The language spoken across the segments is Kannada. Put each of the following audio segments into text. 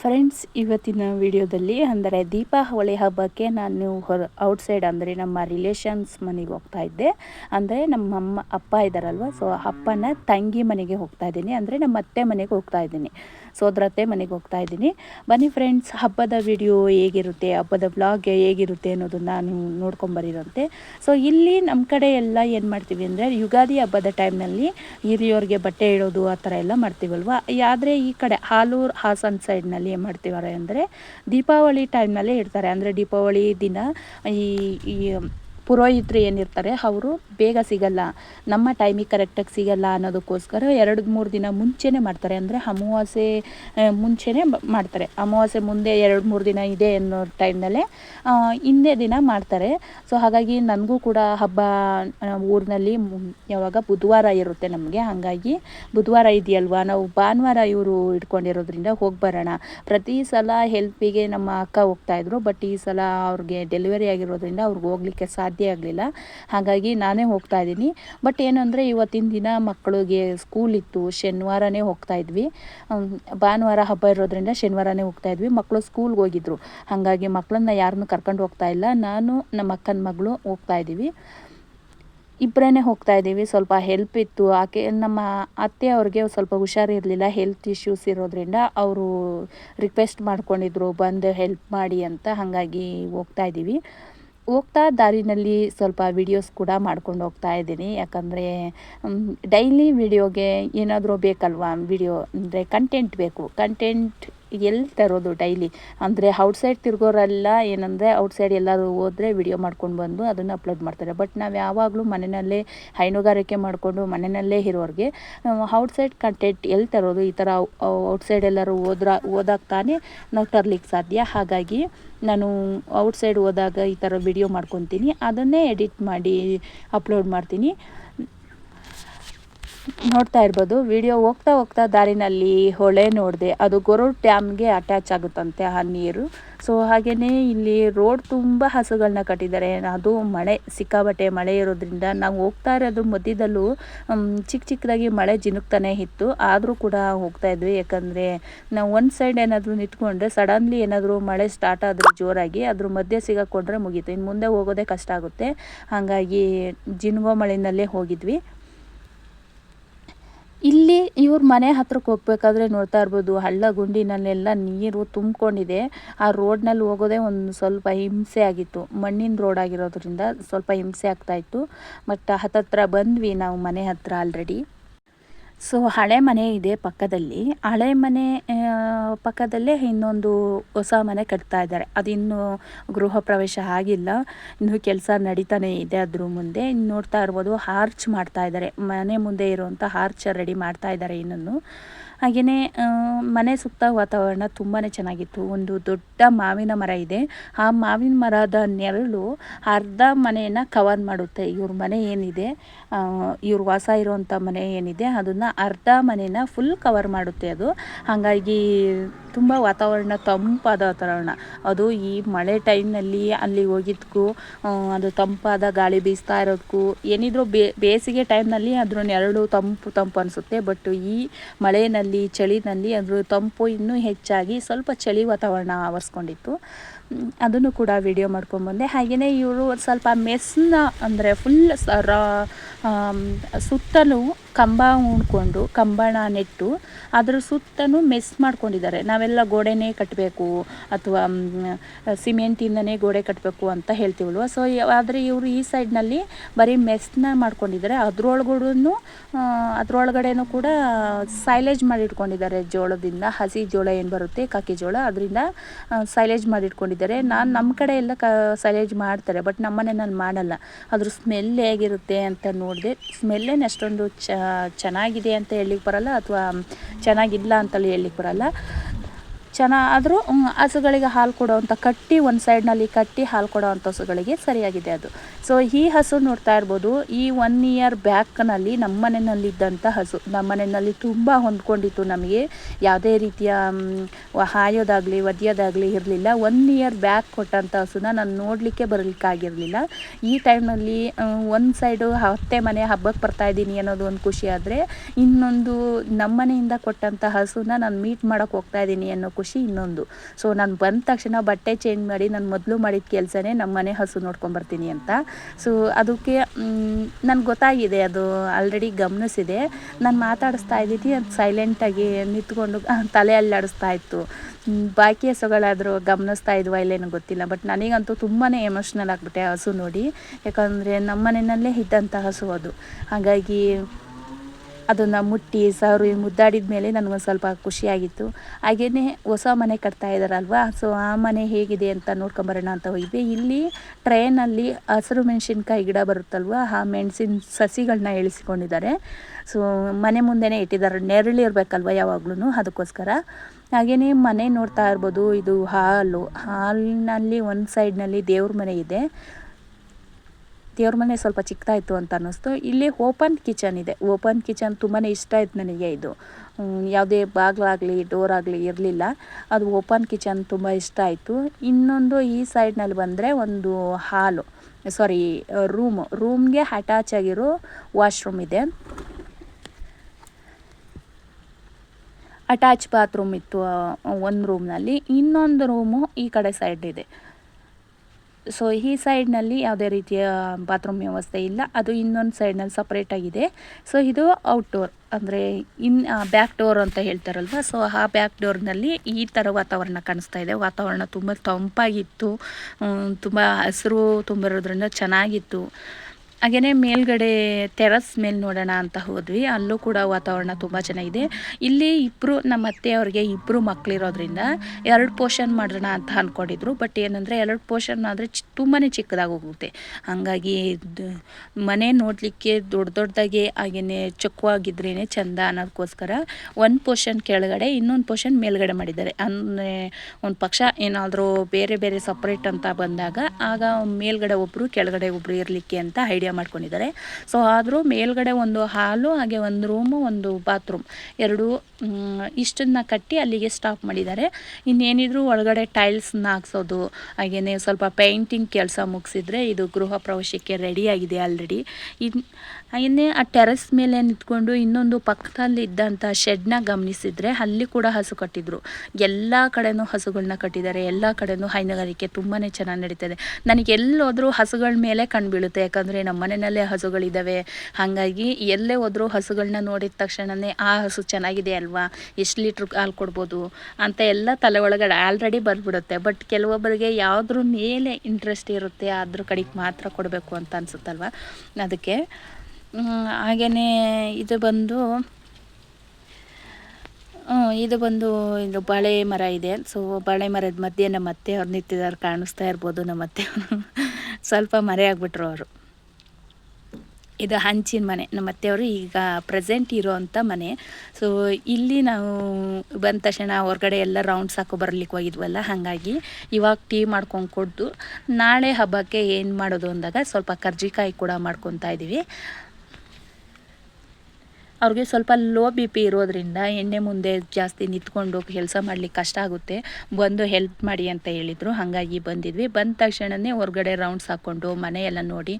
ಫ್ರೆಂಡ್ಸ್ ಇವತ್ತಿನ ವಿಡಿಯೋದಲ್ಲಿ ಅಂದರೆ ದೀಪಾವಳಿ ಹಬ್ಬಕ್ಕೆ ನಾನು ಹೊರ ಔಟ್ಸೈಡ್ ಅಂದರೆ ನಮ್ಮ ರಿಲೇಷನ್ಸ್ ಮನೆಗೆ ಹೋಗ್ತಾ ಇದ್ದೆ. ಅಂದರೆ ನಮ್ಮ ಅಮ್ಮ, ಅಪ್ಪ ಇದ್ದಾರಲ್ವ? ಸೊ ಅಪ್ಪನ ತಂಗಿ ಮನೆಗೆ ಹೋಗ್ತಾ ಇದ್ದೀನಿ. ಅಂದರೆ ನಮ್ಮ ಅತ್ತೆ ಮನೆಗೆ ಹೋಗ್ತಾ ಇದ್ದೀನಿ. ಸೋದರತ್ತೆ ಮನೆಗೆ ಹೋಗ್ತಾ ಇದ್ದೀನಿ. ಬನ್ನಿ ಫ್ರೆಂಡ್ಸ್ ಹಬ್ಬದ ವಿಡಿಯೋ ಹೇಗಿರುತ್ತೆ? ಹಬ್ಬದ ವ್ಲಾಗ್ ಹೇಗಿರುತ್ತೆ ಅನ್ನೋದನ್ನು ನಾನು ನೋಡ್ಕೊಂಬರಿರಂತೆ ಸೊ ಇಲ್ಲಿ ನಮ್ಮ ಕಡೆ ಎಲ್ಲ ಏನು ಮಾಡ್ತೀವಿ ಅಂದರೆ ಯುಗಾದಿ ಹಬ್ಬದ ಟೈಮ್ನಲ್ಲಿ ಹಿರಿಯೋರಿಗೆ ಬಟ್ಟೆ ಇಡೋದು ಆ ಥರ ಎಲ್ಲ ಮಾಡ್ತೀವಲ್ವ? ಆದರೆ ಈ ಕಡೆ ಹಾಲೂರು ಹಾಸನ್ ಸೈಡ್ನಲ್ಲಿ ಏನು ಮಾಡ್ತೀವಾರೆ ಅಂದರೆ ದೀಪಾವಳಿ ಟೈಮ್ನಲ್ಲೇ ಇಡ್ತಾರೆ. ಅಂದರೆ ದೀಪಾವಳಿ ದಿನ ಈ ಈ ಪುರೋಹಿತರು ಏನಿರ್ತಾರೆ, ಅವರು ಬೇಗ ಸಿಗಲ್ಲ, ನಮ್ಮ ಟೈಮಿಗೆ ಕರೆಕ್ಟಾಗಿ ಸಿಗಲ್ಲ ಅನ್ನೋದಕ್ಕೋಸ್ಕರ ಎರಡು ಮೂರು ದಿನ ಮುಂಚೆನೇ ಮಾಡ್ತಾರೆ. ಅಂದರೆ ಅಮಾವಾಸ್ಯೆ ಮುಂಚೆನೇ ಮಾಡ್ತಾರೆ. ಅಮಾವಾಸ್ಯೆ ಮುಂದೆ ಎರಡು ಮೂರು ದಿನ ಇದೆ ಅನ್ನೋ ಟೈಮ್ನಲ್ಲೇ ಹಿಂದೆ ದಿನ ಮಾಡ್ತಾರೆ. ಸೊ ಹಾಗಾಗಿ ನನಗೂ ಕೂಡ ಹಬ್ಬ ಊರಿನಲ್ಲಿ ಯಾವಾಗ ಬುಧವಾರ ಇರುತ್ತೆ ನಮಗೆ. ಹಾಗಾಗಿ ಬುಧವಾರ ಇದೆಯಲ್ವಾ? ನಾವು ಭಾನುವಾರ ಇವರು ಇಟ್ಕೊಂಡಿರೋದ್ರಿಂದ ಹೋಗಿ ಬರೋಣ. ಪ್ರತಿ ಸಲ ಹೆಲ್ಪಿಗೆ ನಮ್ಮ ಅಕ್ಕ ಹೋಗ್ತಾಯಿದ್ರು ಬಟ್ ಈ ಸಲ ಅವ್ರಿಗೆ ಡೆಲಿವರಿ ಆಗಿರೋದ್ರಿಂದ ಅವ್ರಿಗೆ ಹೋಗ್ಲಿಕ್ಕೆ ಸಾಧ್ಯ ಆಗಲಿಲ್ಲ. ಹಾಗಾಗಿ ನಾನೇ ಹೋಗ್ತಾ ಇದ್ದೀನಿ. ಬಟ್ ಏನಂದರೆ ಇವತ್ತಿನ ದಿನ ಮಕ್ಕಳಿಗೆ ಸ್ಕೂಲ್ ಇತ್ತು. ಶನಿವಾರನೇ ಹೋಗ್ತಾ ಇದ್ವಿ. ಭಾನುವಾರ ಹಬ್ಬ ಇರೋದ್ರಿಂದ ಶನಿವಾರನೇ ಹೋಗ್ತಾ ಇದ್ವಿ. ಮಕ್ಕಳು ಸ್ಕೂಲ್ಗೆ ಹೋಗಿದ್ರು. ಹಾಗಾಗಿ ಮಕ್ಕಳನ್ನ ಯಾರನ್ನು ಕರ್ಕೊಂಡು ಹೋಗ್ತಾ ಇಲ್ಲ. ನಾನು, ನಮ್ಮ ಅಕ್ಕನ ಮಗಳು ಹೋಗ್ತಾ ಇದ್ದೀವಿ. ಇಬ್ಬರೇ ಹೋಗ್ತಾ ಇದ್ದೀವಿ. ಸ್ವಲ್ಪ ಹೆಲ್ಪ್ ಇತ್ತು. ಆಕೆ, ನಮ್ಮ ಅತ್ತೆ ಅವ್ರಿಗೆ ಸ್ವಲ್ಪ ಹುಷಾರಿರಲಿಲ್ಲ ಹೆಲ್ತ್ ಇಶ್ಯೂಸ್ ಇರೋದ್ರಿಂದ ಅವರು ರಿಕ್ವೆಸ್ಟ್ ಮಾಡ್ಕೊಂಡಿದ್ರು. ಬಂದು ಹೆಲ್ಪ್ ಮಾಡಿ ಅಂತ. ಹಾಗಾಗಿ ಹೋಗ್ತಾ ಇದ್ದೀವಿ. ಹೋಗ್ತಾ ದಾರಿನಲ್ಲಿ ಸ್ವಲ್ಪ ವಿಡಿಯೋಸ್ ಕೂಡ ಮಾಡ್ಕೊಂಡು ಹೋಗ್ತಾ ಇದ್ದೀನಿ. ಯಾಕಂದರೆ ಡೈಲಿ ವಿಡಿಯೋಗೆ ಏನಾದರೂ ಬೇಕಲ್ವಾ? ವಿಡಿಯೋ ಅಂದರೆ ಕಂಟೆಂಟ್ ಬೇಕು. ಕಂಟೆಂಟ್ ಎಲ್ಲಿ ತರೋದು ಡೈಲಿ ಅಂದರೆ ಔಟ್ಸೈಡ್ ತಿರ್ಗೋರೆಲ್ಲ ಏನಂದರೆ ಔಟ್ಸೈಡ್ ಎಲ್ಲರೂ ಹೋದರೆ ವಿಡಿಯೋ ಮಾಡ್ಕೊಂಡು ಬಂದು ಅದನ್ನು ಅಪ್ಲೋಡ್ ಮಾಡ್ತಾರೆ. ಬಟ್ ನಾವು ಯಾವಾಗಲೂ ಮನೆಯಲ್ಲೇ ಹೈನುಗಾರಿಕೆ ಮಾಡಿಕೊಂಡು ಮನೆಯಲ್ಲೇ ಇರೋರಿಗೆ ಔಟ್ಸೈಡ್ ಕಂಟೆಂಟ್ ಎಲ್ಲಿ ತರೋದು, ಈ ಥರ ಔಟ್ಸೈಡ್ ಎಲ್ಲರೂ ಹೋದ್ರ, ಹೋದಾಗ ತಾನೇ ನಾವು ತರ್ಲಿಕ್ಕೆ ಸಾಧ್ಯ? ಹಾಗಾಗಿ ನಾನು ಔಟ್ಸೈಡ್ ಹೋದಾಗ ಈ ಥರ ವಿಡಿಯೋ ಮಾಡ್ಕೊತೀನಿ. ಅದನ್ನೇ ಎಡಿಟ್ ಮಾಡಿ ಅಪ್ಲೋಡ್ ಮಾಡ್ತೀನಿ. ನೋಡ್ತಾ ಇರ್ಬೋದು. ವಿಡಿಯೋ ಹೋಗ್ತಾ ಹೋಗ್ತಾ ದಾರಿನಲ್ಲಿ ಹೊಳೆ ನೋಡಿದೆ, ಅದು ಗೊರೂರು ಡ್ಯಾಮ್ಗೆ ಅಟ್ಯಾಚ್ ಆಗುತ್ತಂತೆ ಆ ನೀರು. ಸೊ ಹಾಗೆಯೇ ಇಲ್ಲಿ ರೋಡ್ ತುಂಬ ಹಸುಗಳನ್ನ ಕಟ್ಟಿದ್ದಾರೆ. ಅದು ಮಳೆ ಸಿಕ್ಕಾಬಟ್ಟೆ ಮಳೆ ಇರೋದ್ರಿಂದ ನಾವು ಹೋಗ್ತಾ ಇರೋದು ಮಧ್ಯದಲ್ಲೂ ಚಿಕ್ಕ ಚಿಕ್ಕದಾಗಿ ಮಳೆ ಜಿನುಕ್ತಾನೆ ಇತ್ತು. ಆದರೂ ಕೂಡ ಹೋಗ್ತಾ ಇದ್ವಿ. ಯಾಕಂದರೆ ನಾವು ಒಂದು ಸೈಡ್ ಏನಾದರೂ ನಿಂತ್ಕೊಂಡ್ರೆ ಸಡನ್ಲಿ ಏನಾದರೂ ಮಳೆ ಸ್ಟಾರ್ಟ್ ಆದರೆ ಜೋರಾಗಿ ಅದ್ರ ಮಧ್ಯೆ ಸಿಗಾಕೊಂಡ್ರೆ ಮುಗೀತು. ಇನ್ನು ಮುಂದೆ ಹೋಗೋದೇ ಕಷ್ಟ ಆಗುತ್ತೆ. ಹಾಗಾಗಿ, ಜಿನುಗೋ ಮಳೆಯಲ್ಲೇ ಹೋಗಿದ್ವಿ. ಇಲ್ಲಿ ಇವ್ರ ಮನೆ ಹತ್ರಕ್ಕೆ ಹೋಗ್ಬೇಕಾದ್ರೆ ನೋಡ್ತಾ ಇರ್ಬೋದು, ಹಳ್ಳ ಗುಂಡಿನಲ್ಲೆಲ್ಲ ನೀರು ತುಂಬಿಕೊಂಡಿದೆ. ಆ ರೋಡ್ನಲ್ಲಿ ಹೋಗೋದೇ ಒಂದು ಸ್ವಲ್ಪ ಹಿಂಸೆ ಆಗಿತ್ತು. ಮಣ್ಣಿನ ರೋಡ್ ಆಗಿರೋದ್ರಿಂದ ಸ್ವಲ್ಪ ಹಿಂಸೆ ಆಗ್ತಾ ಇತ್ತು. ಬಟ್ ಹತ್ತತ್ರ ಬಂದ್ವಿ ನಾವು ಮನೆ ಹತ್ರ ಆಲ್ರೆಡಿ ಸೊ ಹಳೆ ಮನೆ ಇದೆ ಪಕ್ಕದಲ್ಲಿ. ಹಳೆ ಮನೆ ಪಕ್ಕದಲ್ಲೇ ಇನ್ನೊಂದು ಹೊಸ ಮನೆ ಕಟ್ತಾ ಇದ್ದಾರೆ. ಅದಿನ್ನು ಗೃಹ ಪ್ರವೇಶ ಆಗಿಲ್ಲ. ಇನ್ನು ಕೆಲಸ ನಡೀತಾನೆ ಇದೆ ಅದ್ರ ಮುಂದೆ. ಇನ್ನು ನೋಡ್ತಾ ಇರ್ಬೋದು, ಹಾರ್ಚ್ ಮಾಡ್ತಾ ಇದ್ದಾರೆ. ಮನೆ ಮುಂದೆ ಇರುವಂಥ ಹಾರ್ಚ್ ರೆಡಿ ಮಾಡ್ತಾ ಇದ್ದಾರೆ ಇನ್ನೊಂದು. ಹಾಗೆಯೇ ಮನೆ ಸುತ್ತ ವಾತಾವರಣ ತುಂಬಾ ಚೆನ್ನಾಗಿತ್ತು. ಒಂದು ದೊಡ್ಡ ಮಾವಿನ ಮರ ಇದೆ. ಆ ಮಾವಿನ ಮರದ ನೆರಳು ಅರ್ಧ ಮನೆಯನ್ನು ಕವರ್ ಮಾಡುತ್ತೆ. ಇವ್ರ ಮನೆ ಏನಿದೆ ಇವ್ರ ವಾಸ ಇರುವಂಥ ಮನೆ ಏನಿದೆ ಅದನ್ನು ಅರ್ಧ ಮನೆನ ಫುಲ್ ಕವರ್ ಮಾಡುತ್ತೆ ಅದು. ಹಾಗಾಗಿ ತುಂಬ ವಾತಾವರಣ ತಂಪಾದ ವಾತಾವರಣ. ಅದು ಈ ಮಳೆ ಟೈಮ್ನಲ್ಲಿ ಅಲ್ಲಿ ಹೋಗಿದ್ದಕ್ಕೂ ಆ, ಅದು ತಂಪಾದ ಗಾಳಿ ಬೀಸ್ತಾ ಇರೋದಕ್ಕೂ ಏನಿದ್ರು ಬೇಸಿಗೆ ಟೈಮ್ನಲ್ಲಿ ಅದ್ರ ನೆರಳು ತಂಪು ತಂಪು ಅನಿಸುತ್ತೆ. ಬಟ್ ಈ ಮಳೆಯಲ್ಲಿ ಚಳಿನಲ್ಲಿ ಅದು ತಂಪು ಇನ್ನೂ ಹೆಚ್ಚಾಗಿ ಸ್ವಲ್ಪ ಚಳಿ ವಾತಾವರಣ ಆವರಿಸ್ಕೊಂಡಿತ್ತು. ಅದನ್ನು ಕೂಡ ವಿಡಿಯೋ ಮಾಡ್ಕೊಂಡ್ಬಂದೆ ಹಾಗೆಯೇ ಇವರು ಸ್ವಲ್ಪ ಮೆಸ್ನ ಅಂದರೆ ಫುಲ್ ಆಮ್, ಸುತ್ತಲೂ ಕಂಬ ಉಣ್ಕೊಂಡು ಕಂಬಣ ನೆಟ್ಟು ಅದರ ಸುತ್ತಲೂ ಮೆಸ್ ಮಾಡ್ಕೊಂಡಿದ್ದಾರೆ. ನಾವೆಲ್ಲ ಗೋಡೆನೇ ಕಟ್ಟಬೇಕು ಅಥವಾ ಸಿಮೆಂಟಿಂದನೇ ಗೋಡೆ ಕಟ್ಟಬೇಕು ಅಂತ ಹೇಳ್ತೀವಲ್ವ? ಸೊ ಆದರೆ ಇವರು ಈ ಸೈಡ್ನಲ್ಲಿ ಬರೀ ಮೆಸ್ನ ಮಾಡ್ಕೊಂಡಿದ್ದಾರೆ. ಅದರೊಳಗೂ ಅದರೊಳಗಡೆನೂ ಕೂಡ ಸೈಲೇಜ್ ಮಾಡಿಟ್ಕೊಂಡಿದ್ದಾರೆ ಜೋಳದಿಂದ. ಹಸಿ ಜೋಳ ಏನು ಬರುತ್ತೆ ಕಾಕಿ ಜೋಳ ಅದರಿಂದ ಸೈಲೇಜ್ ಮಾಡಿಟ್ಕೊಂಡಿದ್ದಾರೆ. ನಾನು ನಮ್ಮ ಕಡೆ ಎಲ್ಲ ಕ ಸಲೇಜ್ ಮಾಡ್ತಾರೆ ಬಟ್ ನಮ್ಮ ನಾನು ಮಾಡಲ್ಲ. ಅದ್ರ ಸ್ಮೆಲ್ ಹೇಗಿರುತ್ತೆ ಅಂತ ನೋಡಿದೆ ಸ್ಮೆಲ್ಲೇನು ಅಷ್ಟೊಂದು ಚೆನ್ನಾಗಿದೆ ಅಂತ ಹೇಳಲಿಕ್ಕೆ ಬರಲ್ಲ, ಅಥವಾ ಚೆನ್ನಾಗಿಲ್ಲ ಅಂತಲೂ ಹೇಳಲಿಕ್ಕೆ ಬರಲ್ಲ. ಚೆನ್ನಾದರೂ ಹಸುಗಳಿಗೆ ಹಾಲು ಕೊಡೋವಂಥ ಕಟ್ಟಿ ಒಂದು ಸೈಡ್ನಲ್ಲಿ ಕಟ್ಟಿ ಹಾಲು ಕೊಡೋವಂಥ ಹಸುಗಳಿಗೆ ಸರಿಯಾಗಿದೆ ಅದು. ಸೊ ಈ ಹಸು ನೋಡ್ತಾ ಇರ್ಬೋದು, ಈ ಒನ್ ಇಯರ್ ಬ್ಯಾಕ್ನಲ್ಲಿ ನಮ್ಮ ಮನೆಯಲ್ಲಿದ್ದಂಥ ಹಸು, ನಮ್ಮ ಮನೆಯಲ್ಲಿ ತುಂಬ ಹೊಂದ್ಕೊಂಡಿತ್ತು ನಮಗೆ. ಯಾವುದೇ ರೀತಿಯ ಹಾಯೋದಾಗಲಿ, ಒದೆಯೋದಾಗಲಿ ಇರಲಿಲ್ಲ. ಒನ್ ಇಯರ್ ಬ್ಯಾಕ್ ಕೊಟ್ಟಂಥ ಹಸುನ ನಾನು ನೋಡಲಿಕ್ಕೆ ಬರಲಿಕ್ಕಾಗಿರಲಿಲ್ಲ ಈ ಟೈಮ್ನಲ್ಲಿ ಒಂದು ಸೈಡು ಹತ್ತೆ ಮನೆ ಹಬ್ಬಕ್ಕೆ ಬರ್ತಾ ಇದ್ದೀನಿ ಅನ್ನೋದು ಒಂದು ಖುಷಿ ಆದರೆ, ಇನ್ನೊಂದು ನಮ್ಮ ಮನೆಯಿಂದ ಕೊಟ್ಟಂಥ ಹಸುನ ನಾನು ಮೀಟ್ ಮಾಡೋಕ್ಕೆ ಹೋಗ್ತಾ ಇದ್ದೀನಿ ಅನ್ನೋ ಖುಷಿ ಇನ್ನೊಂದು. ಸೊ ನಾನು ಬಂದ ತಕ್ಷಣ ಬಟ್ಟೆ ಚೇಂಜ್ ಮಾಡಿ, ನಾನು ಮೊದಲು ಮಾಡಿದ ಕೆಲಸನೇ ನಮ್ಮ ಮನೆ ಹಸು ನೋಡ್ಕೊಂಬರ್ತೀನಿ ಅಂತ. ಸೊ ಅದಕ್ಕೆ ನನಗೆ ಗೊತ್ತಾಗಿದೆ, ಅದು ಆಲ್ರೆಡಿ ಗಮನಿಸಿದೆ. ನಾನು ಮಾತಾಡಿಸ್ತಾ ಇದ್ದೀನಿ, ಅದು ಸೈಲೆಂಟಾಗಿ ನಿಂತ್ಕೊಂಡು ತಲೆ ಅಲ್ಲಾಡಿಸ್ತಾ ಇತ್ತು. ಬಾಕಿ ಹಸುಗಳಾದರೂ ಗಮನಿಸ್ತಾ ಇದ್ವಾ ಇಲ್ಲೇನೋ ಗೊತ್ತಿಲ್ಲ ಬಟ್ ನನಗಂತೂ ತುಂಬಾ ಎಮೋಷ್ನಲ್ ಆಗಿಬಿಟ್ಟೆ ಹಸು ನೋಡಿ. ಯಾಕಂದರೆ ನಮ್ಮ ಮನೆಯಲ್ಲೇ ಇದ್ದಂಥ ಹಸು ಅದು. ಹಾಗಾಗಿ ಅದನ್ನು ಮುಟ್ಟಿ, ಸಾರು ಮುದ್ದಾಡಿದ ಮೇಲೆ ನನಗೊಂದು ಸ್ವಲ್ಪ ಖುಷಿಯಾಗಿತ್ತು. ಹಾಗೆಯೇ ಹೊಸ ಮನೆ ಕಟ್ತಾ ಇದ್ದಾರಲ್ವಾ ಸೊ ಆ ಮನೆ ಹೇಗಿದೆ ಅಂತ ನೋಡ್ಕೊಂಬರೋಣ ಅಂತ ಹೋಗಿದ್ವಿ. ಇಲ್ಲಿ ಟ್ರೈನಲ್ಲಿ ಹಸಿರು ಮೆಣಸಿನ್ಕಾಯಿ ಗಿಡ ಬರುತ್ತಲ್ವ? ಆ ಮೆಣಸಿನ ಸಸಿಗಳನ್ನ ಇಳಿಸಿಕೊಂಡಿದ್ದಾರೆ ಸೊ ಮನೆ ಮುಂದೆನೇ ಇಟ್ಟಿದ್ದಾರೆ. ನೆರಳಿರ್ಬೇಕಲ್ವ ಯಾವಾಗ್ಲೂ ಅದಕ್ಕೋಸ್ಕರ. ಹಾಗೆಯೇ ಮನೆ ನೋಡ್ತಾ ಇರ್ಬೋದು. ಇದು ಹಾಲು. ಹಾಲಿನಲ್ಲಿ ಒಂದು ಸೈಡ್ನಲ್ಲಿ ದೇವ್ರ ಮನೆ ಇದೆ. ದೇವ್ರ ಮನೆ ಸ್ವಲ್ಪ ಚಿಕ್ಕದಾಯಿತು ಅಂತ ಅನ್ನಿಸ್ತು. ಇಲ್ಲಿ ಓಪನ್ ಕಿಚನ್ ಇದೆ. ಓಪನ್ ಕಿಚನ್ ತುಂಬಾ ಇಷ್ಟ ಆಯ್ತು ನನಗೆ ಇದು. ಯಾವುದೇ ಬಾಗಿಲಾಗಲಿ ಡೋರ್ ಆಗಲಿ ಇರಲಿಲ್ಲ. ಅದು ಓಪನ್ ಕಿಚನ್ ತುಂಬ ಇಷ್ಟ ಆಯಿತು. ಇನ್ನೊಂದು ಈ ಸೈಡ್ನಲ್ಲಿ ಬಂದರೆ ಒಂದು ಹಾಲು, ಸಾರಿ, ರೂಮು. ರೂಮ್ಗೆ ಅಟ್ಯಾಚ್ ಆಗಿರೋ ವಾಶ್ರೂಮ್ ಇದೆ. ಅಟ್ಯಾಚ್ ಬಾತ್ರೂಮ್ ಇತ್ತು ಒಂದು ರೂಮ್ನಲ್ಲಿ. ಇನ್ನೊಂದು ರೂಮು ಈ ಕಡೆ ಸೈಡ್ ಇದೆ. ಸೊ ಈ ಸೈಡ್ನಲ್ಲಿ ಯಾವುದೇ ರೀತಿಯ ಬಾತ್ರೂಮ್ ವ್ಯವಸ್ಥೆ ಇಲ್ಲ. ಅದು ಇನ್ನೊಂದು ಸೈಡ್ನಲ್ಲಿ ಸಪ್ರೇಟಾಗಿದೆ ಸೊ ಇದು ಔಟ್ಡೋರ್ ಅಂದರೆ ಇನ್ ಬ್ಯಾಕ್ ಡೋರ್ ಅಂತ ಹೇಳ್ತಾರಲ್ವ? ಸೊ ಆ ಬ್ಯಾಕ್ ಡೋರ್ನಲ್ಲಿ ಈ ಥರ ವಾತಾವರಣ ಕಾಣಿಸ್ತಾ ಇದೆ. ವಾತಾವರಣ ತುಂಬ ತಂಪಾಗಿತ್ತು. ತುಂಬ ಹಸಿರು ತುಂಬಿರೋದ್ರಿಂದ ಚೆನ್ನಾಗಿತ್ತು. ಹಾಗೆಯೇ ಮೇಲ್ಗಡೆ ಟೆರಸ್ ಮೇಲೆ ನೋಡೋಣ ಅಂತ ಹೋದ್ವಿ. ಅಲ್ಲೂ ಕೂಡ ವಾತಾವರಣ ತುಂಬ ಚೆನ್ನಾಗಿದೆ. ಇಲ್ಲಿ ಇಬ್ಬರು ನಮ್ಮ ಅತ್ತೆ ಅವ್ರಿಗೆ ಇಬ್ಬರು ಮಕ್ಕಳಿರೋದ್ರಿಂದ ಎರಡು ಪೋರ್ಷನ್ ಮಾಡೋಣ ಅಂತ ಅಂದ್ಕೊಂಡಿದ್ರು ಬಟ್ ಏನಂದರೆ ಎರಡು ಪೋರ್ಷನ್ ಆದರೆ ಚಿ ತುಂಬಾ ಚಿಕ್ಕದಾಗಿ ಹೋಗುತ್ತೆ ಹಾಗಾಗಿ ಮನೆ ನೋಡಲಿಕ್ಕೆ ದೊಡ್ಡ ದೊಡ್ಡದಾಗಿ ಹಾಗೆಯೇ ಚೊಕ್ಕವಾಗಿದ್ರೇ ಚಂದ ಅನ್ನೋದಕ್ಕೋಸ್ಕರ ಒಂದು ಪೋರ್ಷನ್ ಕೆಳಗಡೆ ಇನ್ನೊಂದು ಪೋರ್ಷನ್ ಮೇಲ್ಗಡೆ ಮಾಡಿದ್ದಾರೆ. ಅಂದರೆ ಒಂದು ಪಕ್ಷ ಏನಾದರೂ ಬೇರೆ ಬೇರೆ ಸಪ್ರೇಟ್ ಅಂತ ಬಂದಾಗ ಆಗ ಮೇಲ್ಗಡೆ ಒಬ್ಬರು ಕೆಳಗಡೆ ಒಬ್ಬರು ಇರಲಿಕ್ಕೆ ಅಂತ ಐಡಿಯಾ ಮಾಡ್ಕೊಂಡಿದ್ದಾರೆ. ಸೊ ಆದರೂ ಮೇಲ್ಗಡೆ ಒಂದು ಹಾಲು, ಹಾಗೆ ಒಂದು ರೂಮು ಒಂದು ಬಾತ್ರೂಮ್ ಎರಡು ಇಷ್ಟನ್ನ ಕಟ್ಟಿ ಅಲ್ಲಿಗೆ ಸ್ಟಾಪ್ ಮಾಡಿದ್ದಾರೆ. ಇನ್ನೇನಿದ್ರು ಒಳಗಡೆ ಟೈಲ್ಸ್ನ ಹಾಕ್ಸೋದು ಹಾಗೆಯೇ ಸ್ವಲ್ಪ ಪೇಂಟಿಂಗ್ ಕೆಲಸ ಮುಗಿಸಿದ್ರೆ ಇದು ಗೃಹ ಪ್ರವೇಶಕ್ಕೆ ರೆಡಿಯಾಗಿದೆ ಆಲ್ರೆಡಿ ಇನ್ನು ಹಾಗೆಯೇ ಆ ಟೆರೆಸ್ ಮೇಲೆ ನಿಂತ್ಕೊಂಡು ಇನ್ನೊಂದು ಪಕ್ಕದಲ್ಲಿ ಇದ್ದಂಥ ಶೆಡ್ನ ಗಮನಿಸಿದರೆ ಅಲ್ಲಿ ಕೂಡ ಹಸು ಕಟ್ಟಿದ್ರು. ಎಲ್ಲ ಕಡೆನೂ ಹಸುಗಳನ್ನ ಕಟ್ಟಿದ್ದಾರೆ. ಎಲ್ಲ ಕಡೆನೂ ಹೈನುಗಾರಿಕೆ ತುಂಬಾ ಚೆನ್ನಾಗಿ ನಡೀತದೆ. ನನಗೆ ಎಲ್ಲೋದ್ರೂ ಹಸುಗಳ ಮೇಲೆ ಕಣ್ಬೀಳುತ್ತೆ ಯಾಕಂದರೆ ನಮ್ಮ ಮನೆಯಲ್ಲೇ ಹಸುಗಳಿದ್ದಾವೆ ಹಾಗಾಗಿ ಎಲ್ಲೇ ಹೋದರೂ ಹಸುಗಳನ್ನ ನೋಡಿದ ತಕ್ಷಣವೇ ಆ ಹಸು ಚೆನ್ನಾಗಿದೆ ಅಲ್ವಾ? ಎಷ್ಟು ಲೀಟ್ರ್ ಹಾಲು ಕೊಡ್ಬೋದು? ಅಂತ ಎಲ್ಲ ತಲೆ ಒಳಗಡೆ ಆಲ್ರೆಡಿ ಬರ್ಬಿಡುತ್ತೆ. ಬಟ್ ಕೆಲವೊಬ್ಬರಿಗೆ ಯಾವುದ್ರ ಮೇಲೆ ಇಂಟ್ರೆಸ್ಟ್ ಇರುತ್ತೆ. ಅದ್ರ ಕಡೆಗೆ ಮಾತ್ರ ಕೊಡಬೇಕು ಅಂತ ಅನ್ಸುತ್ತಲ್ವ? ಅದಕ್ಕೆ ಹಾಗೆಯೇ ಇದು ಬಂದು ಇದು ಬಂದು ಇದು ಬಾಳೆ ಮರ ಇದೆ. ಸೊ ಬಾಳೆ ಮರದ ಮಧ್ಯೆ ನಮ್ಮ ಅತ್ತೆ ಅವ್ರು ನಿಂತಿದ್ದಾರೆ, ಕಾಣಿಸ್ತಾ ಇರ್ಬೋದು ನಮ್ಮ ಅತ್ತೆ ಸ್ವಲ್ಪ ಮರೆ ಆಗ್ಬಿಟ್ರು ಅವರು. ಇದು ಹಂಚಿನ ಮನೆ. ನಮ್ಮ ಅತ್ತೆಯವರು ಈಗ ಪ್ರೆಸೆಂಟ್ ಇರೋವಂಥ ಮನೆ. ಸೊ ಇಲ್ಲಿ ನಾವು ಬಂದ ತಕ್ಷಣ ಹೊರಗಡೆ ಎಲ್ಲ ರೌಂಡ್ಸ್ ಹಾಕೋ ಬರ್ಲಿಕ್ಕೆ ಹೋಗಿದ್ವಲ್ಲ, ಹಾಗಾಗಿ ಇವಾಗ ಟೀ ಮಾಡ್ಕೊಂಡು ಕೊಟ್ಟು ನಾಳೆ ಹಬ್ಬಕ್ಕೆ ಏನು ಮಾಡೋದು ಅಂದಾಗ ಸ್ವಲ್ಪ ಕರ್ಜಿಕಾಯಿ ಕೂಡ ಮಾಡ್ಕೊತಾ ಇದ್ದೀವಿ ಅವ್ರಿಗೆ ಸ್ವಲ್ಪ ಲೋ ಬಿ ಪಿ ಇರೋದ್ರಿಂದ ಎಣ್ಣೆ ಮುಂದೆ ಜಾಸ್ತಿ ನಿಂತ್ಕೊಂಡು ಕೆಲಸ ಮಾಡ್ಲಿಕ್ಕೆ ಕಷ್ಟ ಆಗುತ್ತೆ. ಬಂದು ಹೆಲ್ಪ್ ಮಾಡಿ ಅಂತ ಹೇಳಿದರು. ಹಾಗಾಗಿ ಬಂದಿದ್ವಿ. ಬಂದ ತಕ್ಷಣವೇ ಹೊರಗಡೆ ರೌಂಡ್ಸ್ ಹಾಕ್ಕೊಂಡು ಮನೆಯೆಲ್ಲ ನೋಡಿ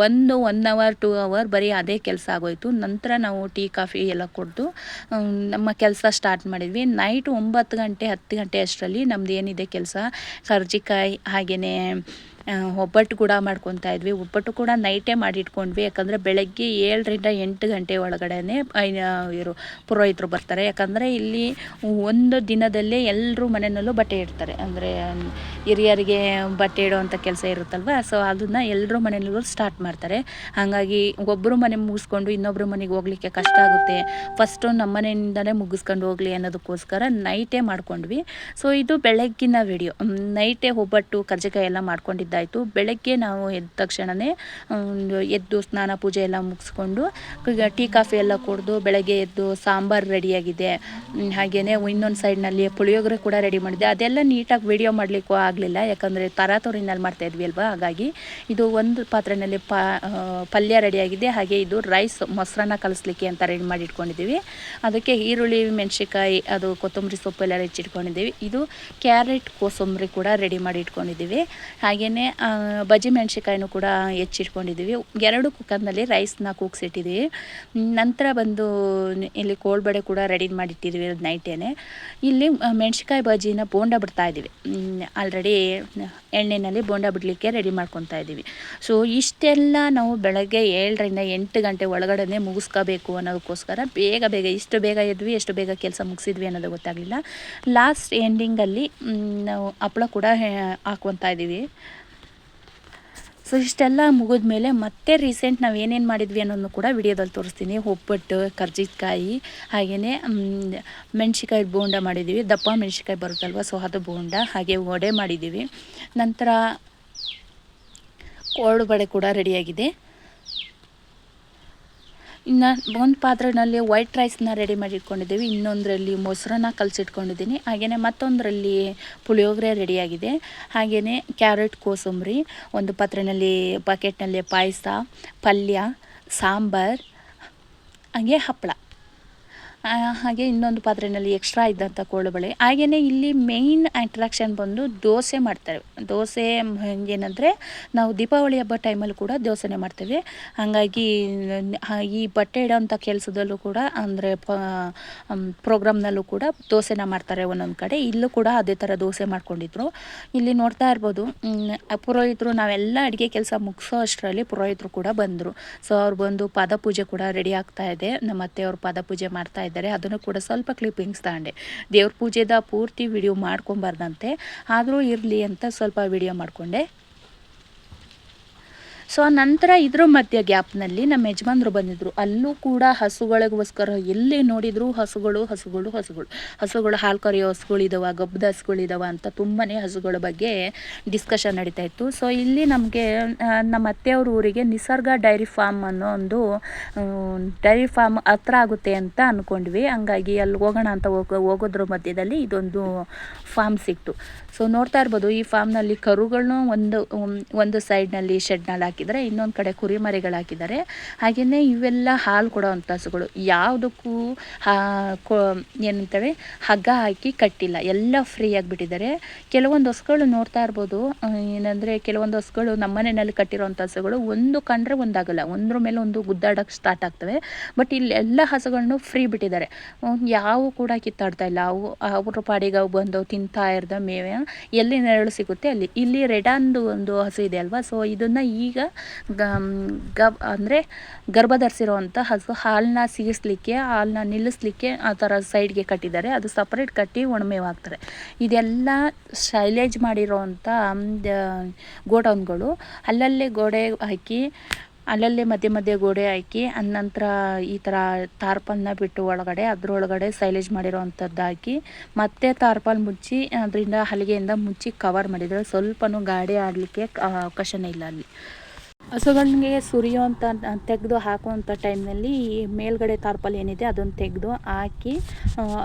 ಬಂದು ಒನ್ ಅವರ್ ಟೂ ಅವರ್ ಬರೀ ಅದೇ ಕೆಲಸ ಆಗೋಯ್ತು. ನಂತರ ನಾವು ಟೀ, ಕಾಫಿ ಎಲ್ಲ ಕುಡಿದು ನಮ್ಮ ಕೆಲಸ ಸ್ಟಾರ್ಟ್ ಮಾಡಿದ್ವಿ. ನೈಟ್ ಒಂಬತ್ತು ಗಂಟೆ, ಹತ್ತು ಗಂಟೆ ಅಷ್ಟರಲ್ಲಿ ನಮ್ದು ಏನಿದೆ ಕೆಲಸ? ಕರ್ಜಿಕಾಯಿ ಹಾಗೆಯೇ ಒಬ್ಬಟ್ಟು ಕೂಡ ಮಾಡ್ಕೊತಾ ಇದ್ವಿ. ಒಬ್ಬಟ್ಟು ಕೂಡ ನೈಟೇ ಮಾಡಿಟ್ಕೊಂಡ್ವಿ. ಯಾಕಂದರೆ ಬೆಳಗ್ಗೆ ಏಳರಿಂದ ಎಂಟು ಗಂಟೆ ಒಳಗಡೆನೆ ಇವರು ಪುರೋಹಿತರು ಬರ್ತಾರೆ. ಯಾಕಂದರೆ ಇಲ್ಲಿ ಒಂದು ದಿನದಲ್ಲೇ ಎಲ್ಲರೂ ಮನೆಯಲ್ಲೂ ಬಟ್ಟೆ ಇಡ್ತಾರೆ. ಅಂದರೆ ಹಿರಿಯರಿಗೆ ಬಟ್ಟೆ ಇಡೋವಂಥ ಕೆಲಸ ಇರುತ್ತಲ್ವ? ಸೊ ಅದನ್ನು ಎಲ್ಲರೂ ಮನೆಯಲ್ಲೂ ಸ್ಟಾರ್ಟ್ ಮಾಡ್ತಾರೆ. ಹಾಗಾಗಿ ಒಬ್ಬರು ಮನೆ ಮುಗಿಸ್ಕೊಂಡು ಇನ್ನೊಬ್ಬರು ಮನೆಗೆ ಹೋಗ್ಲಿಕ್ಕೆ ಕಷ್ಟ ಆಗುತ್ತೆ. ಫಸ್ಟು ನಮ್ಮ ಮನೆಯಿಂದಲೇ ಮುಗಿಸ್ಕೊಂಡು ಹೋಗಲಿ ಅನ್ನೋದಕ್ಕೋಸ್ಕರ ನೈಟೇ ಮಾಡ್ಕೊಂಡ್ವಿ. ಸೊ ಇದು ಬೆಳಗ್ಗಿನ ವಿಡಿಯೋ ನೈಟೇ ಒಬ್ಬಟ್ಟು ಕರ್ಜಿಕಾಯಿ ಎಲ್ಲ ಮಾಡ್ಕೊಂಡಿದ್ದ ಮಾಡಿದ್ದಾಯಿತು ಬೆಳಗ್ಗೆ ನಾವು ಎದ್ದ ತಕ್ಷಣವೇ ಎದ್ದು ಸ್ನಾನ ಪೂಜೆ ಎಲ್ಲ ಮುಗಿಸ್ಕೊಂಡು ಟೀ, ಕಾಫಿ ಎಲ್ಲ ಕುಡಿದು ಬೆಳಗ್ಗೆ ಎದ್ದು ಸಾಂಬಾರು ರೆಡಿಯಾಗಿದೆ. ಹಾಗೆಯೇ ಇನ್ನೊಂದು ಸೈಡ್ನಲ್ಲಿ ಪುಳಿಯೋಗರೆ ಕೂಡ ರೆಡಿ ಮಾಡಿದೆ ಅದೆಲ್ಲ ನೀಟಾಗಿ ವಿಡಿಯೋ ಮಾಡಲಿಕ್ಕೂ ಆಗಲಿಲ್ಲ. ಯಾಕಂದರೆ ಮಾಡ್ತಾ ಮಾಡ್ತಾಯಿದ್ವಿ ಅಲ್ವಾ? ಹಾಗಾಗಿ ಇದು ಒಂದು ಪಾತ್ರೆಯಲ್ಲಿ ಪಾ ಪಲ್ಯ ರೆಡಿಯಾಗಿದೆ. ಹಾಗೆ ಇದು ರೈಸ್ ಮೊಸರನ್ನ ಕಲಿಸ್ಲಿಕ್ಕೆ ಅಂತ ರೆಡಿ ಮಾಡಿ ಇಟ್ಕೊಂಡಿದ್ದೀವಿ ಅದಕ್ಕೆ ಈರುಳ್ಳಿ ಮೆಣಸಿಕಾಯಿ ಅದು ಕೊತ್ತಂಬರಿ ಸೊಪ್ಪು ಎಲ್ಲ ಹೆಚ್ಚಿಟ್ಕೊಂಡಿದ್ದೀವಿ. ಇದು ಕ್ಯಾರೆಟ್, ಕೋಸಂಬರಿ ಕೂಡ ರೆಡಿ ಮಾಡಿ ಇಟ್ಕೊಂಡಿದ್ದೀವಿ ಹಾಗೆಯೇ ಬಜ್ಜಿ ಮೆಣಸಿಕಾಯಿನೂ ಕೂಡ ಹೆಚ್ಚಿಟ್ಕೊಂಡಿದ್ದೀವಿ. ಎರಡು ಕುಕ್ಕರ್ನಲ್ಲಿ ರೈಸ್ನ ಕೂಗ್ಸಿಟ್ಟಿದ್ದೀವಿ. ನಂತರ ಬಂದು ಇಲ್ಲಿ ಕೋಳ್ಬಡೆ ಕೂಡ ರೆಡಿ ಮಾಡಿಟ್ಟಿದ್ದೀವಿ ನೈಟೇನೆ. ಇಲ್ಲಿ ಮೆಣಸಿಕಾಯಿ ಬಜ್ಜಿನ ಬೋಂಡ ಬಿಡ್ತಾ ಇದ್ದೀವಿ. ಆಲ್ರೆಡಿ ಎಣ್ಣೆಯಲ್ಲಿ ಬೋಂಡ ಬಿಡಲಿಕ್ಕೆ ರೆಡಿ ಮಾಡ್ಕೊತಾ ಇದ್ದೀವಿ. ಸೊ, ಇಷ್ಟೆಲ್ಲ ನಾವು ಬೆಳಗ್ಗೆ ಏಳರಿಂದ ಎಂಟು ಗಂಟೆ ಒಳಗಡೆ ಮುಗಿಸ್ಕೋಬೇಕು ಅನ್ನೋದಕ್ಕೋಸ್ಕರ ಬೇಗ ಬೇಗ, ಇಷ್ಟು ಬೇಗ ಎದ್ವಿ, ಎಷ್ಟು ಬೇಗ ಕೆಲಸ ಮುಗಿಸಿದ್ವಿ ಅನ್ನೋದು ಗೊತ್ತಾಗಲಿಲ್ಲ. ಲಾಸ್ಟ್ ಎಂಡಿಂಗಲ್ಲಿ ನಾವು ಹಪ್ಪಳ ಕೂಡ ಹಾಕ್ಕೊತಾ ಇದ್ದೀವಿ. ಸೊ ಇಷ್ಟೆಲ್ಲ ಮುಗಿದ್ಮೇಲೆ ಮತ್ತೆ ರೀಸೆಂಟ್ ನಾವು ಏನೇನು ಮಾಡಿದ್ವಿ ಅನ್ನೋದನ್ನು ಕೂಡ ವಿಡಿಯೋದಲ್ಲಿ ತೋರಿಸ್ತೀನಿ. ಒಬ್ಬಟ್ಟು ಕರ್ಜಿಕಾಯಿ ಹಾಗೆಯೇ ಮೆಣಸಿಕಾಯಿ ಬೋಂಡ ಮಾಡಿದ್ದೀವಿ ದಪ್ಪ ಮೆಣಸಿಕಾಯಿ ಬರುತ್ತಲ್ವ ಸೊ ಅದು ಬೋಂಡ, ಹಾಗೆ ವಡೆ ಮಾಡಿದ್ದೀವಿ ನಂತರ ಕೋಳು ಬಡೆ ಕೂಡ ರೆಡಿಯಾಗಿದೆ ಇನ್ನು ಒಂದು ಪಾತ್ರೆಯಲ್ಲಿ ವೈಟ್ ರೈಸ್ನ ರೆಡಿ ಮಾಡಿ ಇಟ್ಕೊಂಡಿದ್ದೀವಿ ಇನ್ನೊಂದರಲ್ಲಿ ಮೊಸರನ್ನ ಕಲಸಿಟ್ಕೊಂಡಿದ್ದೀನಿ. ಹಾಗೆಯೇ ಮತ್ತೊಂದರಲ್ಲಿ ಪುಳಿಯೋಗರೆ ರೆಡಿಯಾಗಿದೆ ಹಾಗೆಯೇ ಕ್ಯಾರೆಟ್ ಕೋಸಂಬರಿ, ಒಂದು ಪಾತ್ರೆಯಲ್ಲಿ ಬಕೆಟ್ನಲ್ಲಿ ಪಾಯಸ, ಪಲ್ಯ, ಸಾಂಬಾರ್, ಹಾಗೆ ಹಪ್ಪಳ. ಹಾಗೆ ಇನ್ನೊಂದು ಪಾತ್ರೆಯಲ್ಲಿ ಎಕ್ಸ್ಟ್ರಾ ಇದ್ದಂಥ ಕೋಳುಬಳೆ. ಹಾಗೆಯೇ ಇಲ್ಲಿ ಮೇಯ್ನ್ ಅಟ್ರಾಕ್ಷನ್ ಬಂದು ದೋಸೆ ಮಾಡ್ತಾರೆ. ದೋಸೆ ಏನಂದರೆ ನಾವು ದೀಪಾವಳಿ ಹಬ್ಬ ಟೈಮಲ್ಲಿ ಕೂಡ ದೋಸೆನೇ ಮಾಡ್ತೇವೆ. ಹಾಗಾಗಿ ಈ ಬಟ್ಟೆ ಇಡೋಂಥ ಕೆಲಸದಲ್ಲೂ ಕೂಡ ಅಂದರೆ ಪ್ರೋಗ್ರಾಮ್ನಲ್ಲೂ ಕೂಡ ದೋಸೆನ ಮಾಡ್ತಾರೆ ಒಂದೊಂದು ಕಡೆ. ಇಲ್ಲೂ ಕೂಡ ಅದೇ ಥರ ದೋಸೆ ಮಾಡ್ಕೊಂಡಿದ್ರು. ಇಲ್ಲಿ ನೋಡ್ತಾ ಇರ್ಬೋದು ಪುರೋಹಿತರು ನಾವೆಲ್ಲ ಅಡುಗೆ ಕೆಲಸ ಮುಗಿಸೋ ಅಷ್ಟರಲ್ಲಿ ಪುರೋಹಿತರು ಕೂಡ ಬಂದರು. ಸೊ ಅವ್ರು ಬಂದು ಪಾದಪೂಜೆ ಕೂಡ ರೆಡಿ ಆಗ್ತಾ ಇದೆ. ನಮ್ಮ ಅತ್ತೆಯವರು ಪಾದಪೂಜೆ ಮಾಡ್ತಾ ಅದನ್ನು ಕೂಡ ಸ್ವಲ್ಪ ಕ್ಲಿಪ್ಪಿಂಗ್ಸ್ ತಗೊಂಡೆ. ದೇವ್ರ ಪೂಜೆದ ಪೂರ್ತಿ ವಿಡಿಯೋ ಮಾಡ್ಕೊಂಬಾರ್ದಂತೆ. ಆದರೂ ಇರಲಿ ಅಂತ ಸ್ವಲ್ಪ ವಿಡಿಯೋ ಮಾಡಿಕೊಂಡೆ. ಸೊ ನಂತರ ಇದ್ರ ಮಧ್ಯ ಗ್ಯಾಪ್ನಲ್ಲಿ ನಮ್ಮ ಯಜಮಾನ್ರು ಬಂದಿದ್ರು. ಅಲ್ಲೂ ಕೂಡ ಹಸುಗಳಿಗೋಸ್ಕರ ಎಲ್ಲಿ ನೋಡಿದರೂ ಹಸುಗಳು ಹಸುಗಳು ಹಸುಗಳು. ಹಸುಗಳು ಹಾಲು ಕರೆಯೋ ಹಸುಗಳಿದಾವ ಗಬ್ಬದ ಹಸುಗಳಿದಾವ ಅಂತ ತುಂಬಾ ಹಸುಗಳ ಬಗ್ಗೆ ಡಿಸ್ಕಷನ್ ನಡೀತಾ ಇತ್ತು. ಸೊ ಇಲ್ಲಿ ನಮಗೆ ನಮ್ಮ ಅತ್ತೆಯವ್ರ ಊರಿಗೆ ನಿಸರ್ಗ ಡೈರಿ ಫಾರ್ಮ್ ಅನ್ನೋ ಒಂದು ಡೈರಿ ಫಾರ್ಮ್ ಹತ್ರ ಆಗುತ್ತೆ ಅಂತ ಅಂದ್ಕೊಂಡ್ವಿ ಹಂಗಾಗಿ ಅಲ್ಲಿ ಹೋಗೋಣ ಅಂತ ಹೋಗೋ, ಹೋಗೋದ್ರ ಮಧ್ಯದಲ್ಲಿ ಇದೊಂದು ಫಾರ್ಮ್ ಸಿಕ್ತು. ಸೊ ನೋಡ್ತಾ ಇರ್ಬೋದು ಈ ಫಾರ್ಮ್ನಲ್ಲಿ ಕರುಗಳನ್ನೂ ಒಂದು ಒಂದು ಸೈಡ್ನಲ್ಲಿ ಶೆಡ್ನಲ್ಲಿ ಹಾಕಿದ್ದಾರೆ ಇನ್ನೊಂದು ಕಡೆ ಕುರಿಮರಿಗಳು ಹಾಕಿದ್ದಾರೆ ಹಾಗೆಯೇ ಇವೆಲ್ಲ ಹಾಲು ಕೊಡೋವಂಥ ಹಸುಗಳು ಯಾವುದಕ್ಕೂ ಕೊ ಹಗ್ಗ ಹಾಕಿ ಕಟ್ಟಿಲ್ಲ. ಎಲ್ಲ ಫ್ರೀ ಆಗಿಬಿಟ್ಟಿದ್ದಾರೆ. ಕೆಲವೊಂದು ಹಸುಗಳು ನೋಡ್ತಾ ಇರ್ಬೋದು. ಏನಂದರೆ, ಕೆಲವೊಂದು ಹಸುಗಳು ನಮ್ಮ ಮನೆಯಲ್ಲಿ ಕಟ್ಟಿರೋಂಥ ಹಸುಗಳು ಒಂದು ಕಂಡ್ರೆ ಒಂದಾಗಲ್ಲ. ಒಂದ್ರ ಮೇಲೆ ಒಂದು ಗುದ್ದಾಡೋಕ್ಕೆ ಸ್ಟಾರ್ಟ್ ಆಗ್ತವೆ. ಬಟ್ ಇಲ್ಲಿ ಎಲ್ಲ ಹಸುಗಳನ್ನು ಫ್ರೀ ಬಿಟ್ಟಿದ್ದಾರೆ. ಯಾವ ಯಾವು ಕೂಡ ಕಿತ್ತಾಡ್ತಾ ಇಲ್ಲ. ಅವು, ಅವ್ರ ಪಾಡಿಗೆ ಅವು ಬಂದು ತಿಂತಾ ಇರ್ದ ಮೇವೆ ಎಲ್ಲಿ ನೆರಳು ಸಿಗುತ್ತೆ ಅಲ್ಲಿ. ಇಲ್ಲಿ ರೆಡಾನ್ದು ಒಂದು ಹಸು ಇದೆ ಅಲ್ವಾ? ಸೊ ಇದನ್ನು ಈಗ ಗಬ್ ಅಂದರೆ ಗರ್ಭ ಧರಿಸಿರೋವಂಥ ಹಸು ಹಾಲನ್ನ ಸಿಗಿಸ್ಲಿಕ್ಕೆ ಹಾಲನ್ನ ನಿಲ್ಲಿಸ್ಲಿಕ್ಕೆ ಆ ಥರ ಸೈಡ್ಗೆ ಕಟ್ಟಿದ್ದಾರೆ. ಅದು ಸಪ್ರೇಟ್ ಕಟ್ಟಿ ಒಣಮೇವು ಹಾಕ್ತಾರೆ ಇದೆಲ್ಲ ಶೈಲೇಜ್ ಮಾಡಿರೋವಂಥ ಗೋಡೌನ್ಗಳು. ಅಲ್ಲಲ್ಲೇ ಗೋಡೆ ಹಾಕಿ, ಅಲ್ಲಲ್ಲೇ ಮಧ್ಯೆ ಮಧ್ಯೆ ಗೋಡೆ ಹಾಕಿ, ಅನಂತರ ಈ ಥರ ತಾರ್ಪಲ್ನ ಬಿಟ್ಟು ಒಳಗಡೆ, ಅದರೊಳಗಡೆ ಸೈಲೇಜ್ ಮಾಡಿರೋವಂಥದ್ದು ಹಾಕಿ, ಮತ್ತೆ ತಾರ್ಪಾಲ್ ಮುಚ್ಚಿ, ಅದರಿಂದ ಹಲಿಗೆಯಿಂದ ಮುಚ್ಚಿ ಕವರ್ ಮಾಡಿದರೆ ಸ್ವಲ್ಪನೂ ಗಾಡಿ ಆಡಲಿಕ್ಕೆ ಅವಕಾಶನೇ ಇಲ್ಲ ಅಲ್ಲಿ. ಹಸುಗಳಿಗೆ ಸುರಿಯುವಂಥ ತೆಗೆದು ಹಾಕುವಂಥ ಟೈಮ್ನಲ್ಲಿ ಈ ಮೇಲ್ಗಡೆ ತಾರ್ಪಲ್ ಏನಿದೆ ಅದನ್ನು ತೆಗೆದು ಹಾಕಿ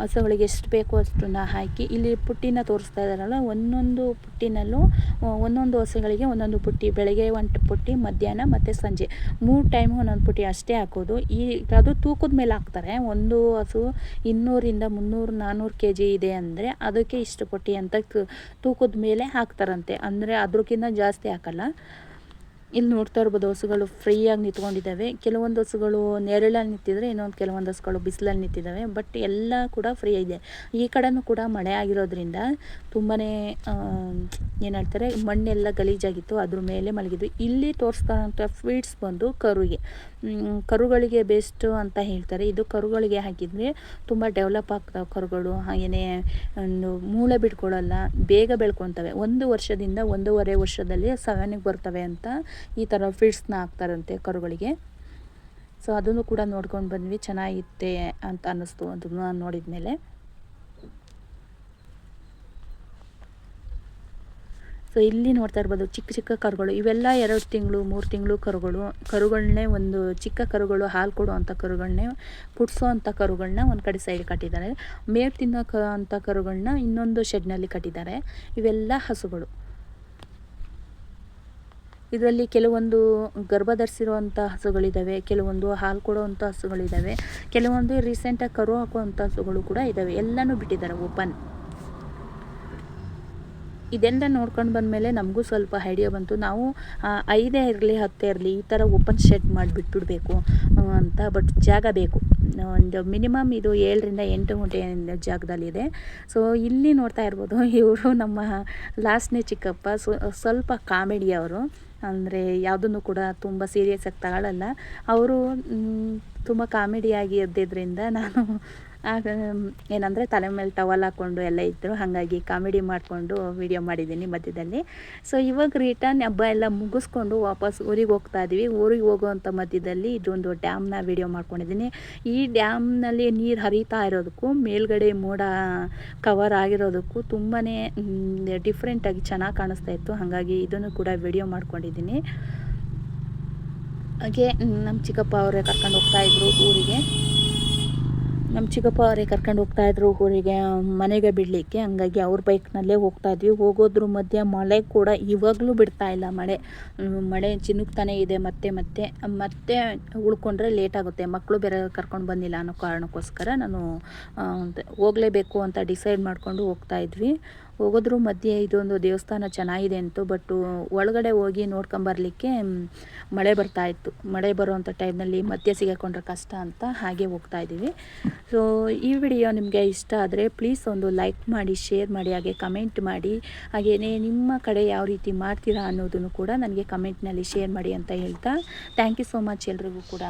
ಹಸುಗಳಿಗೆ ಎಷ್ಟು ಬೇಕೋ ಅಷ್ಟನ್ನ ಹಾಕಿ, ಇಲ್ಲಿ ಪುಟ್ಟಿನ ತೋರಿಸ್ತಾ ಇದ್ದಾರಲ್ಲ, ಒಂದೊಂದು ಪುಟ್ಟಿನಲ್ಲೂ ಒಂದೊಂದು ಹಸುಗಳಿಗೆ ಒಂದೊಂದು ಪುಟ್ಟಿ, ಬೆಳಗ್ಗೆ ಒಂದು ಪುಟ್ಟಿ, ಮಧ್ಯಾಹ್ನ ಮತ್ತು ಸಂಜೆ. ಮೂರು ಟೈಮ್ ಒಂದೊಂದು ಪುಟ್ಟಿ ಅಷ್ಟೇ ಹಾಕೋದು. ಈ, ಅದು ತೂಕದ ಮೇಲೆ ಹಾಕ್ತಾರೆ. ಒಂದು ಹಸು ಇನ್ನೂರಿಂದ ಮುನ್ನೂರು ನಾನ್ನೂರು ಕೆ ಜಿ ಇದೆ ಅಂದರೆ ಅದಕ್ಕೆ ಇಷ್ಟು ಪುಟ್ಟಿ ಅಂತ ತೂಕದ ಮೇಲೆ ಹಾಕ್ತಾರಂತೆ. ಅಂದರೆ ಅದಕ್ಕಿಂತ ಜಾಸ್ತಿ ಹಾಕಲ್ಲ. ಇಲ್ಲಿ ನೋಡ್ತಾ ಇರ್ಬೋದು ಹಸುಗಳು ಫ್ರೀಯಾಗಿ ನಿಂತ್ಕೊಂಡಿದ್ದಾವೆ. ಕೆಲವೊಂದು ಹಸುಗಳು ನೆರಳಲ್ಲಿ ನಿಂತಿದ್ರೆ ಇನ್ನೊಂದು ಕೆಲವೊಂದು ಹಸುಗಳು ಬಿಸಿಲಲ್ಲಿ ನಿಂತಿದ್ದಾವೆ. ಬಟ್ ಎಲ್ಲ ಕೂಡ ಫ್ರೀ ಇದೆ ಈ ಕಡೆನೂ ಕೂಡ ಮಳೆ ಆಗಿರೋದ್ರಿಂದ ತುಂಬಾ ಏನು ಹೇಳ್ತಾರೆ, ಮಣ್ಣೆಲ್ಲ ಗಲೀಜಾಗಿತ್ತು. ಅದ್ರ ಮೇಲೆ ಮಲಗಿದ್ವಿ. ಇಲ್ಲಿ ತೋರಿಸ್ತಾರಂಥ ಫೀಡ್ಸ್ ಬಂದು ಕರುಗೆ. ಕರುಗಳಿಗೆ ಬೆಸ್ಟು ಅಂತ ಹೇಳ್ತಾರೆ. ಇದು ಕರುಗಳಿಗೆ ಹಾಕಿದರೆ ತುಂಬ ಡೆವಲಪ್ ಆಗ್ತಾವೆ ಕರುಗಳು. ಹಾಗೆಯೇ ಒಂದು ಮೂಳೆ ಬಿಟ್ಕೊಳ್ಳಲ್ಲ ಬೇಗ ಬೆಳ್ಕೊತವೆ ಒಂದು ವರ್ಷದಿಂದ ಒಂದೂವರೆ ವರ್ಷದಲ್ಲಿ ಸವೆನಿಗೆ ಬರ್ತವೆ ಅಂತ ಈ ಥರ ಫೀಡ್ಸ್ನ ಹಾಕ್ತಾರಂತೆ ಕರುಗಳಿಗೆ. ಸೊ ಅದನ್ನು ಕೂಡ ನೋಡ್ಕೊಂಡು ಬಂದ್ವಿ. ಚೆನ್ನಾಗಿತ್ತೆ ಅಂತ ಅನ್ನಿಸ್ತು ಅದನ್ನು ನೋಡಿದ ಮೇಲೆ ಸೊ ಇಲ್ಲಿ ನೋಡ್ತಾ ಇರ್ಬೋದು ಚಿಕ್ಕ ಚಿಕ್ಕ ಕರುಗಳು. ಇವೆಲ್ಲ ಎರಡು ತಿಂಗಳು, ಮೂರು ತಿಂಗಳು ಕರುಗಳು. ಕರುಗಳನ್ನೇ ಒಂದು ಚಿಕ್ಕ ಕರುಗಳು, ಹಾಲು ಕೊಡುವಂಥ ಕರುಗಳನ್ನೇ ಪುಟ್ಸೋ ಅಂಥ ಕರುಗಳನ್ನ ಒಂದು ಕಡೆ ಸೈಡ್ ಕಟ್ಟಿದ್ದಾರೆ. ಮೇವು ತಿನ್ನೋಕ ಅಂಥ ಕರುಗಳನ್ನ ಇನ್ನೊಂದು ಶೆಡ್ನಲ್ಲಿ ಕಟ್ಟಿದ್ದಾರೆ. ಇವೆಲ್ಲ ಹಸುಗಳು. ಇದರಲ್ಲಿ ಕೆಲವೊಂದು ಗರ್ಭ ಧರಿಸಿರುವಂಥ ಹಸುಗಳಿದ್ದಾವೆ ಕೆಲವೊಂದು ಹಾಲು ಕೊಡುವಂಥ ಹಸುಗಳಿದ್ದಾವೆ ಕೆಲವೊಂದು ರೀಸೆಂಟಾಗಿ ಕರು ಹಾಕುವಂಥ ಹಸುಗಳು ಕೂಡ ಇದ್ದಾವೆ ಎಲ್ಲನೂ ಬಿಟ್ಟಿದ್ದಾರೆ ಓಪನ್ ಇದೆಲ್ಲ ನೋಡ್ಕೊಂಡು ಬಂದಮೇಲೆ ನಮಗೂ ಸ್ವಲ್ಪ ಐಡಿಯಾ ಬಂತು. ನಾವು ಐದೇ ಇರಲಿ, ಹತ್ತೇ ಇರಲಿ ಈ ಥರ ಓಪನ್ ಶೆಡ್ ಮಾಡಿಬಿಟ್ಬಿಡ್ಬೇಕು ಅಂತ ಬಟ್ ಜಾಗ ಬೇಕು. ಒಂದು ಮಿನಿಮಮ್ ಇದು ಏಳರಿಂದ ಎಂಟು ಗಂಟೆ ಜಾಗದಲ್ಲಿದೆ ಸೊ ಇಲ್ಲಿ ನೋಡ್ತಾ ಇರ್ಬೋದು ಇವರು ನಮ್ಮ ಲಾಸ್ಟ್ನೇ ಚಿಕ್ಕಪ್ಪ. ಸ್ವ- ಸ್ವಲ್ಪ ಕಾಮಿಡಿ ಅವರು. ಅಂದರೆ ಯಾವುದನ್ನು ಕೂಡ ತುಂಬ ಸೀರಿಯಸ್ಸಾಗಿ ತಗೊಳ್ಳಲ್ಲ ಅವರು ತುಂಬ ಕಾಮಿಡಿಯಾಗಿ ಇದ್ದಿದ್ದರಿಂದ ನಾನು ಆಗ ಏನಂದರೆ ತಲೆ ಮೇಲೆ ಟವಲ್ ಹಾಕ್ಕೊಂಡು ಎಲ್ಲ ಇದ್ದರು ಹಾಗಾಗಿ ಕಾಮಿಡಿ ಮಾಡಿಕೊಂಡು ವಿಡಿಯೋ ಮಾಡಿದ್ದೀನಿ ಮಧ್ಯದಲ್ಲಿ. ಸೊ ಇವಾಗ ರಿಟರ್ನ್ ಹಬ್ಬ ಎಲ್ಲ ಮುಗಿಸ್ಕೊಂಡು ವಾಪಸ್ ಊರಿಗೆ ಹೋಗ್ತಾ ಇದ್ದೀವಿ ಊರಿಗೆ ಹೋಗುವಂಥ ಮಧ್ಯದಲ್ಲಿ ಇದೊಂದು ಡ್ಯಾಮ್ನ ವಿಡಿಯೋ ಮಾಡ್ಕೊಂಡಿದ್ದೀನಿ. ಈ ಡ್ಯಾಮ್ನಲ್ಲಿ ನೀರು ಹರಿತಾ ಇರೋದಕ್ಕೂ, ಮೇಲ್ಗಡೆ ಮೋಡ ಕವರ್ ಆಗಿರೋದಕ್ಕೂ ತುಂಬಾ ಡಿಫ್ರೆಂಟಾಗಿ ಚೆನ್ನಾಗಿ ಕಾಣಿಸ್ತಾ ಇತ್ತು. ಹಾಗಾಗಿ ಇದನ್ನು ಕೂಡ ವಿಡಿಯೋ ಮಾಡ್ಕೊಂಡಿದ್ದೀನಿ. ಹಾಗೆ ನಮ್ಮ ಚಿಕ್ಕಪ್ಪ ಅವರೇ ಕರ್ಕೊಂಡು ಹೋಗ್ತಾ ಇದ್ರು ಊರಿಗೆ. ನಮ್ಮ ಚಿಕ್ಕಪ್ಪ ಅವರೇ ಕರ್ಕೊಂಡು ಹೋಗ್ತಾ ಇದ್ರು ಊರಿಗೆ ಮನೆಗೆ ಬಿಡಲಿಕ್ಕೆ. ಹಂಗಾಗಿ ಅವ್ರ ಬೈಕ್ನಲ್ಲೇ ಹೋಗ್ತಾ ಇದ್ವಿ. ಹೋಗೋದ್ರ ಮಧ್ಯೆ ಮಳೆ ಕೂಡ ಇವಾಗಲೂ ಬಿಡ್ತಾ ಇಲ್ಲ ಮಳೆ. ಮಳೆ ಚಿನುಕ್ತಾನೇ ಇದೆ ಮತ್ತೆ ಮತ್ತೆ. ಮತ್ತೆ ಉಳ್ಕೊಂಡ್ರೆ ಲೇಟ್ ಆಗುತ್ತೆ. ಮಕ್ಕಳು ಬೇರೆ ಕರ್ಕೊಂಡು ಬಂದಿಲ್ಲ ಅನ್ನೋ ಕಾರಣಕ್ಕೋಸ್ಕರ ನಾನು ಹೋಗಲೇಬೇಕು ಅಂತ ಡಿಸೈಡ್ ಮಾಡಿಕೊಂಡು ಹೋಗ್ತಾ ಇದ್ವಿ. ಹೋಗೋದ್ರ ಮಧ್ಯೆ ಇದೊಂದು ದೇವಸ್ಥಾನ ಚೆನ್ನಾಗಿದೆ ಅಂತು ಬಟ್ ಒಳಗಡೆ ಹೋಗಿ ನೋಡ್ಕೊಂಬರ್ಲಿಕ್ಕೆ ಮಳೆ ಬರ್ತಾ ಇತ್ತು. ಮಳೆ ಬರುವಂಥ ಟೈಮ್ನಲ್ಲಿ ಮಧ್ಯೆ ಸಿಗಕೊಂಡ್ರೆ ಕಷ್ಟ ಅಂತ ಹಾಗೆ ಹೋಗ್ತಾ ಇದ್ದೀವಿ. ಸೊ ಈ ವಿಡಿಯೋ ನಿಮಗೆ ಇಷ್ಟ ಆದರೆ ಪ್ಲೀಸ್ ಒಂದು ಲೈಕ್ ಮಾಡಿ ಶೇರ್ ಮಾಡಿ, ಹಾಗೆ ಕಮೆಂಟ್ ಮಾಡಿ. ಹಾಗೆಯೇ ನಿಮ್ಮ ಕಡೆ ಯಾವ ರೀತಿ ಮಾಡ್ತೀರಾ ಅನ್ನೋದನ್ನು ಕೂಡ ನನಗೆ ಕಮೆಂಟ್ನಲ್ಲಿ ಶೇರ್ ಮಾಡಿ ಅಂತ ಹೇಳ್ತಾ. ಥ್ಯಾಂಕ್ ಯು ಸೋ ಮಚ್ ಎಲ್ರಿಗೂ ಕೂಡ.